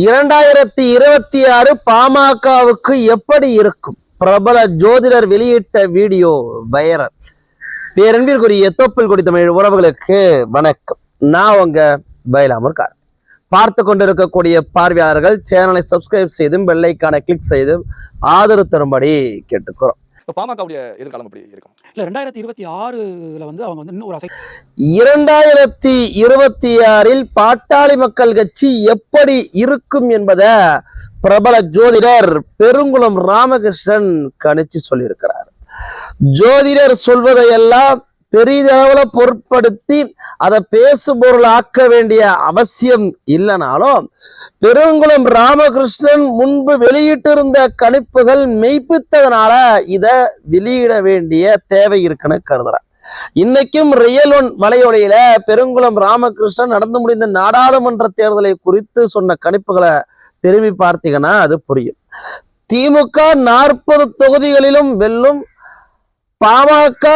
இரண்டாயிரத்தி இருபத்தி ஆறு பாமகவுக்கு எப்படி இருக்கும்? பிரபல ஜோதிடர் வெளியிட்ட வீடியோ வைரல். பேரன்பிற்குரிய தொப்பில் கொடி தமிழ் உறவுகளுக்கு வணக்கம். நான் உங்க பயிலாமர் கார் பார்த்து கொண்டிருக்கக்கூடிய பார்வையாளர்கள் சேனலை சப்ஸ்கிரைப் செய்தும் பெல்லைக்கான கிளிக் செய்தும் ஆதரவு தரும்படி கேட்டுக்கிறோம் இப்போ பாமகவுடைய எதிர்காலம் எப்படி இருக்கும்? இல்ல ரெண்டாயிரத்தி இருபத்தி ஆறுல வந்து அவங்க வந்து இன்னும் ஒரு அசை இரண்டாயிரத்தி இருபத்தி ஆறில் பாட்டாளி மக்கள் கட்சி எப்படி இருக்கும் என்பதை பிரபல ஜோதிடர் பெருங்குளம் ராமகிருஷ்ணன் கணிச்சு சொல்லியிருக்கிறார். ஜோதிடர் சொல்வதையெல்லாம் பெரிதளவுல பொருட்படுத்தி அதை பேசு பொருள் ஆக்க வேண்டிய அவசியம் இல்லைனாலும் பெருங்குளம் ராமகிருஷ்ணன் முன்பு வெளியிட்டிருந்த கணிப்புகள் மெய்ப்பித்ததுனால இத வெளியிட வேண்டிய தேவை இருக்குன்னு கருதுறேன் இன்னைக்கும் ரியல் ஒன் வலையொலியில பெருங்குளம் ராமகிருஷ்ணன் நடந்து முடிந்த நாடாளுமன்ற தேர்தலை குறித்து சொன்ன கணிப்புகளை திரும்பி பார்த்தீங்கன்னா அது புரியும். திமுக நாற்பது தொகுதிகளிலும் வெல்லும் பாமக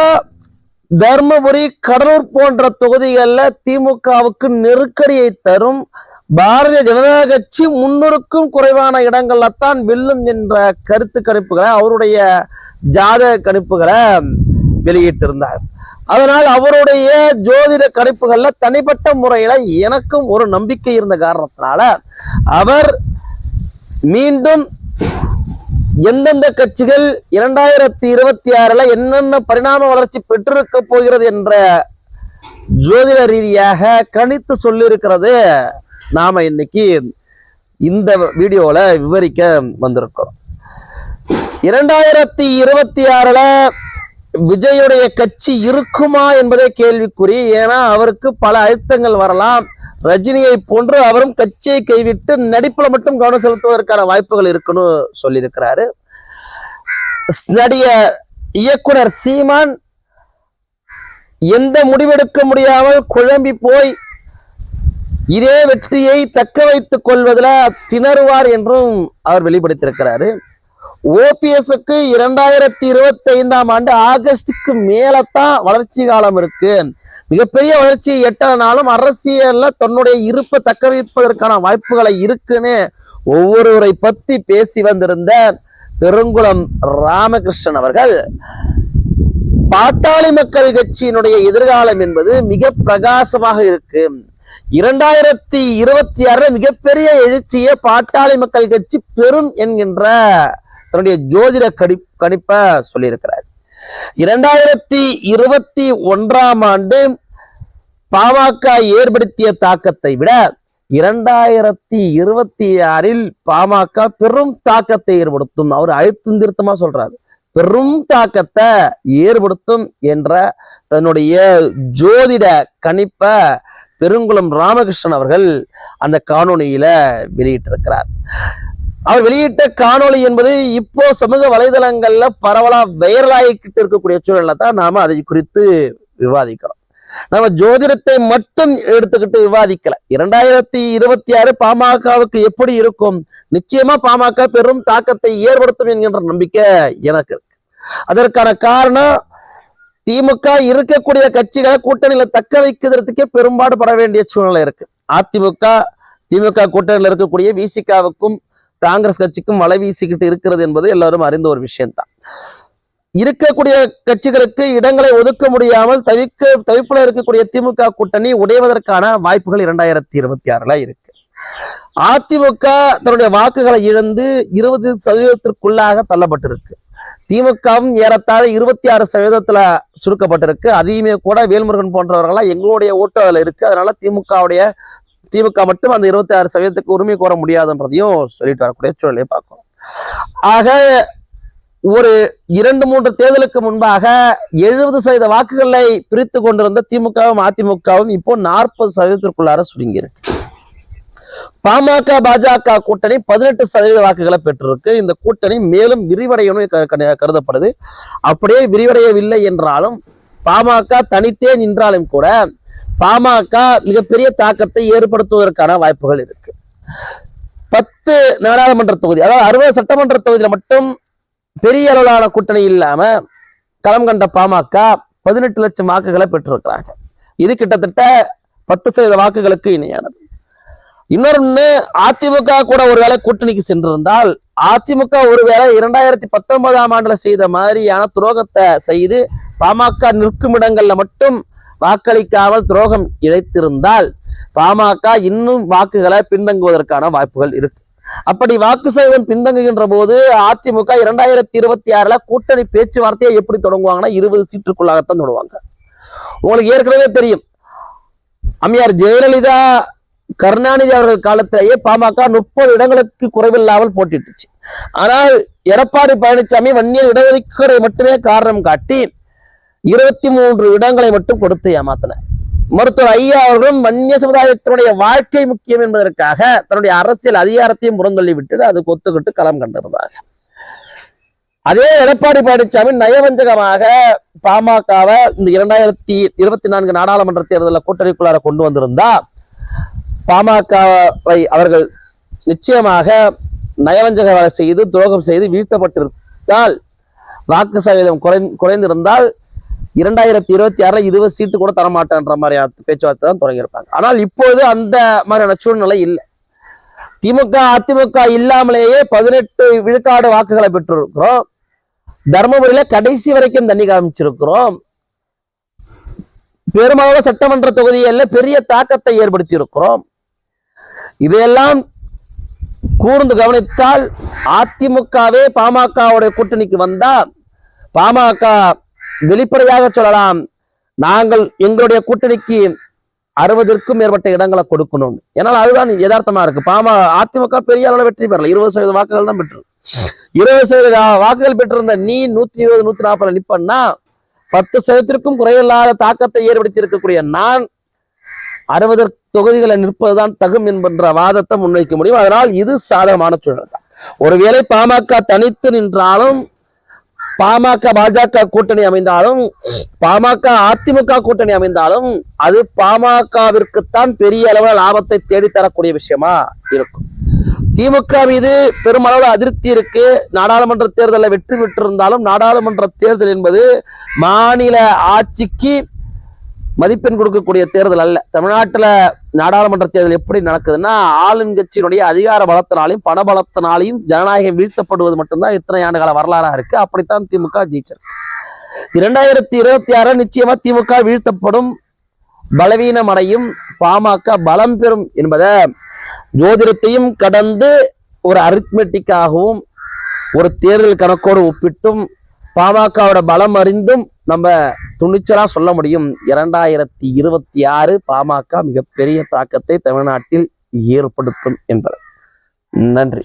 தர்மபுரி கடலூர் போன்ற தொகுதிகளில் திமுகவுக்கு நெருக்கடியை தரும் பாரதிய ஜனதா கட்சி முன்னூறுக்கும் குறைவான இடங்கள்ல தான் வெல்லும் என்ற கருத்து கணிப்புகளை அவருடைய ஜாதக கணிப்புகளை வெளியிட்டிருந்தார். அதனால் அவருடைய ஜோதிட கணிப்புகள்ல தனிப்பட்ட முறையில எனக்கும் ஒரு நம்பிக்கை இருந்த காரணத்தினால அவர் மீண்டும் எந்தெந்த கட்சிகள் இரண்டாயிரத்தி இருபத்தி ஆறுல என்னென்ன பரிணாம வளர்ச்சி பெற்றிருக்க போகிறது என்ற ஜோதிட ரீதியாக கணித்து சொல்லியிருக்கிறது நாம இன்னைக்கு இந்த வீடியோல விவரிக்க வந்திருக்கிறோம். இரண்டாயிரத்தி இருபத்தி ஆறுல விஜயுடைய கட்சி இருக்குமா என்பதே கேள்விக்குறி. ஏன்னா அவருக்கு பல அழுத்தங்கள் வரலாம். ரஜினியை போன்று அவரும் கட்சியை கைவிட்டு நடிப்புல மட்டும் கவனம் செலுத்துவதற்கான வாய்ப்புகள் இருக்குன்னு சொல்லியிருக்கிறாரு. நடிக இயக்குனர் சீமான் எந்த முடிவெடுக்க முடியாமல் குழம்பி போய் இதே வெற்றியை தக்க வைத்துக் கொள்வதில் திணறுவார் என்றும் அவர் வெளிப்படுத்தியிருக்கிறாரு. ஓபிஎஸ்க்கு இரண்டாயிரத்தி இருபத்தி ஐந்தாம் ஆண்டு ஆகஸ்டுக்கு மேலத்தான் வளர்ச்சி காலம் இருக்கு. மிகப்பெரிய வளர்ச்சியை எட்டனாலும் அரசியல்ல தன்னுடைய இருப்பை தக்க வைப்பதற்கான வாய்ப்புகளை இருக்குன்னு ஒவ்வொருவரை பத்தி பேசி வந்திருந்த பெருங்குளம் ராமகிருஷ்ணன் அவர்கள். பாட்டாளி மக்கள் கட்சியினுடைய எதிர்காலம் என்பது மிக பிரகாசமாக இருக்கு. இரண்டாயிரத்தி இருபத்தி ஆறுல மிகப்பெரிய எழுச்சியை பாட்டாளி மக்கள் கட்சி பெறும் என்கின்ற தன்னுடைய ஜோதிட கணி கணிப்பை சொல்லியிருக்கிறார். இரண்டாயிரத்தி இருபத்தி ஒன்றாம் ஆண்டு பாமக ஏற்படுத்திய தாக்கத்தை விட இரண்டாயிரத்தி இருபத்தி ஆறில் பாமக பெரும் தாக்கத்தை ஏற்படுத்தும். அவர் அழுத்தம் திருத்தமா சொல்றாரு. பெரும் தாக்கத்தை ஏற்படுத்தும் என்ற தன்னுடைய ஜோதிட கணிப்பை பெருங்குளம் ராமகிருஷ்ணன் அவர்கள் அந்த காணொளியில வெளியிட்டிருக்கிறார். அவர் வெளியிட்ட காணொளி என்பது இப்போ சமூக வலைதளங்கள்ல பரவலா வைரலாகிக்கிட்டு இருக்கக்கூடிய சூழல்ல தான் நாம அதை குறித்து விவாதிக்கிறோம். நம்ம ஜோதிடத்தை மட்டும் எடுத்துக்கிட்டு விவாதிக்கல. இரண்டாயிரத்தி இருபத்தி ஆறு பாமகவுக்கு எப்படி இருக்கும்? நிச்சயமா பாமக பெரும் தாக்கத்தை ஏற்படுத்தும் என்கின்ற நம்பிக்கை எனக்கு இருக்கு. அதற்கான காரணம் திமுக இருக்கக்கூடிய கட்சிகளை கூட்டணியில தக்க வைக்கிறதுக்கே பெரும்பாடு பட வேண்டிய சூழ்நிலை இருக்கு. அதிமுக திமுக கூட்டணியில் இருக்கக்கூடிய விசிகாவுக்கும் காங்கிரஸ் கட்சிக்கும் வலை வீசிக்கிட்டு இருக்கிறது என்பது எல்லாரும் அறிந்த ஒரு விஷயம்தான். இருக்கக்கூடிய கட்சிகளுக்கு இடங்களை ஒதுக்க முடியாமல் தவிக்க தவிப்புல இருக்கக்கூடிய திமுக கூட்டணி உடைவதற்கான வாய்ப்புகள் இரண்டாயிரத்தி இருபத்தி ஆறுல இருக்கு. அதிமுக தன்னுடைய வாக்குகளை இழந்து இருபது சதவீதத்திற்குள்ளாக தள்ளப்பட்டிருக்கு. திமுகவும் ஏறத்தாழ இருபத்தி ஆறு சதவீதத்துல சுருக்கப்பட்டிருக்கு. அதையுமே கூட வேல்முருகன் போன்றவர்கள்லாம் எங்களுடைய ஓட்டு அதில் இருக்கு. அதனால திமுகவுடைய திமுக மட்டும் அந்த இருபத்தி ஆறு சதவீதத்துக்கு உரிமை கோர முடியாதுன்றதையும் சொல்லிட்டு வரக்கூடிய சூழலை பார்க்கணும் ஆக ஒரு இரண்டு மூன்று தேர்தலுக்கு முன்பாக எழுபது சதவீத வாக்குகளை பிரித்து கொண்டிருந்த திமுகவும் அதிமுகவும் இப்போ நாற்பது சதவீதத்திற்குள்ளார சுருங்கி இருக்கு. பாமக பாஜக கூட்டணி பதினெட்டு சதவீத வாக்குகளை பெற்றிருக்கு. இந்த கூட்டணி மேலும் விரிவடையணும் கருதப்படுது. அப்படியே விரிவடையவில்லை என்றாலும் பாமக தனித்தே நின்றாலும் கூட பாமக மிகப்பெரிய தாக்கத்தை ஏற்படுத்துவதற்கான வாய்ப்புகள் இருக்கு. பத்து நாடாளுமன்ற தொகுதி அதாவது அறுபது சட்டமன்ற தொகுதியில் மட்டும் பெரிய அளவிலான கூட்டணி இல்லாம களம் கண்ட பாமக பதினெட்டு லட்சம் வாக்குகளை பெற்றிருக்கிறாங்க. இது கிட்டத்தட்ட பத்து சதவீத வாக்குகளுக்கு இணையானது. இன்னொன்னு அதிமுக கூட ஒருவேளை கூட்டணிக்கு சென்றிருந்தால் அதிமுக ஒருவேளை இரண்டாயிரத்தி பத்தொன்பதாம் ஆண்டுல செய்த மாதிரியான துரோகத்தை செய்து பாமக நிற்கும் இடங்கள்ல மட்டும் வாக்களிக்காமல் துரோகம் இழைத்திருந்தால் பாமக இன்னும் வாக்குகளை பின்தங்குவதற்கான வாய்ப்புகள் இருக்கு. அப்படி வாக்கு சதவீதம் பின்தங்குகின்ற போது அதிமுக இரண்டாயிரத்தி இருபத்தி ஆறுல கூட்டணி பேச்சுவார்த்தையை எப்படி தொடங்குவாங்கன்னா இருபது சீட்டுக்குள்ளாகத்தான் தொடங்குவாங்க உங்களுக்கு ஏற்கனவே தெரியும். அம்மையார் ஜெயலலிதா கருணாநிதி அவர்கள் காலத்திலேயே பாமக முப்பது இடங்களுக்கு குறைவில்லாமல் போட்டிட்டுச்சு. ஆனால் எடப்பாடி பழனிசாமி வன்னியர் இடஒதுக்கீடை மட்டுமே காரணம் காட்டி இருபத்தி மூன்று இடங்களை மட்டும் கொடுத்து ஏமாத்தின. மருத்துவர் ஐயா அவர்களும் வன்னிய சமுதாயத்தினுடைய வாழ்க்கை முக்கியம் என்பதற்காக தன்னுடைய அரசியல் அதிகாரத்தையும் புறந்தள்ளி விட்டு அதுக்கு ஒத்துக்கிட்டு களம் கண்டிருந்தாங்க. அதே எடப்பாடி பழனிசாமி நயவஞ்சகமாக பாமகவை இந்த இரண்டாயிரத்தி இருபத்தி நான்கு நாடாளுமன்ற தேர்தலில் கூட்டணிக்குள்ளார கொண்டு வந்திருந்தா பாமகவை அவர்கள் நிச்சயமாக நயவஞ்சக வேலை செய்து துரோகம் செய்து வீழ்த்தப்பட்டிருந்தால் வாக்கு சதவீதம் குறை குறைந்திருந்தால் இரண்டாயிரத்தி இருபத்தி ஆறுல இருபது சீட்டு கூட தரமாட்டேன்ற மாதிரியான பேச்சுவார்த்தை தான் தொடங்கியிருப்பாங்க. ஆனால் இப்போது அந்த மாதிரியான சூழ்நிலை இல்லை. திமுக அதிமுக இல்லாமலேயே பதினெட்டு விழுக்காடு வாக்குகளை பெற்றிருக்கிறோம். தர்மபுரியில கடைசி வரைக்கும் தண்ணி காமிச்சிருக்கிறோம். பெரும்பாலும் சட்டமன்ற தொகுதிகளில் பெரிய தாக்கத்தை ஏற்படுத்தி இருக்கிறோம் இதையெல்லாம் கூர்ந்து கவனித்தால் அதிமுகவே பாமகவுடைய கூட்டணிக்கு வந்தா பாமக வெளிப்படையாக சொல்லலாம் நாங்கள் எங்களுடைய கூட்டணிக்கு அறுபதற்கும் மேற்பட்ட இடங்களை கொடுக்கணும். ஏன்னால் அதுதான் யதார்த்தமா இருக்கு. பாம அதிமுக பெரிய அளவில் வெற்றி பெறல. இருபது சதவீத வாக்குகள் தான் பெற்று. இருபது சதவீத வாக்குகள் பெற்றிருந்த நீ நூத்தி இருபது நூத்தி நாற்பதுல நிப்பன்னா பத்து சதவீதத்திற்கும் குறைவில்லாத தாக்கத்தை ஏற்படுத்தி இருக்கக்கூடிய நான் அறுபது தொகுதிகளை நிற்பதுதான் தகும் என்கின்ற வாதத்தை முன்வைக்க முடியும். அதனால் இது சாதகமான சூழல் தான் ஒருவேளை பாமக தனித்து நின்றாலும் பாமக பாஜக கூட்டணி அமைந்தாலும் பாமக அதிமுக கூட்டணி அமைந்தாலும் அது பாமகவிற்குத்தான் பெரிய அளவில் லாபத்தை தேடித்தரக்கூடிய விஷயமா இருக்கும். திமுக மீது பெருமளவு அதிருப்தி இருக்கு. நாடாளுமன்ற தேர்தலில் வெற்றி பெற்றிருந்தாலும் நாடாளுமன்ற தேர்தல் என்பது மாநில ஆட்சிக்கு மதிப்பெண் கொடுக்கக்கூடிய தேர்தல் அல்ல. தமிழ்நாட்டில் நாடாளுமன்ற தேர்தல் எப்படி நடக்குதுன்னா ஆளுங்கட்சியினுடைய அதிகார பலத்தினாலையும் பண பலத்தினாலையும் ஜனநாயகம் வீழ்த்தப்படுவது மட்டும்தான் இத்தனை ஆண்டுகால வரலாறா இருக்கு. அப்படித்தான் திமுக ஜெயிச்சிருக்கு இரண்டாயிரத்தி இருபத்தி ஆறு நிச்சயமா திமுக வீழ்த்தப்படும். பலவீனம் அடையும் பாமக பலம் பெறும் என்பதை ஜோதிடத்தையும் கடந்து ஒரு அரித்மெட்டிக்காகவும் ஒரு தேர்தல் கணக்கோடு ஒப்பிட்டும் பாமகவோட பலம் அறிந்தும் நம்ம துணிச்சலா சொல்ல முடியும். இரண்டாயிரத்தி இருபத்தி ஆறு பாமக மிகப்பெரிய தாக்கத்தை தமிழ்நாட்டில் ஏற்படுத்தும் என்பது. நன்றி.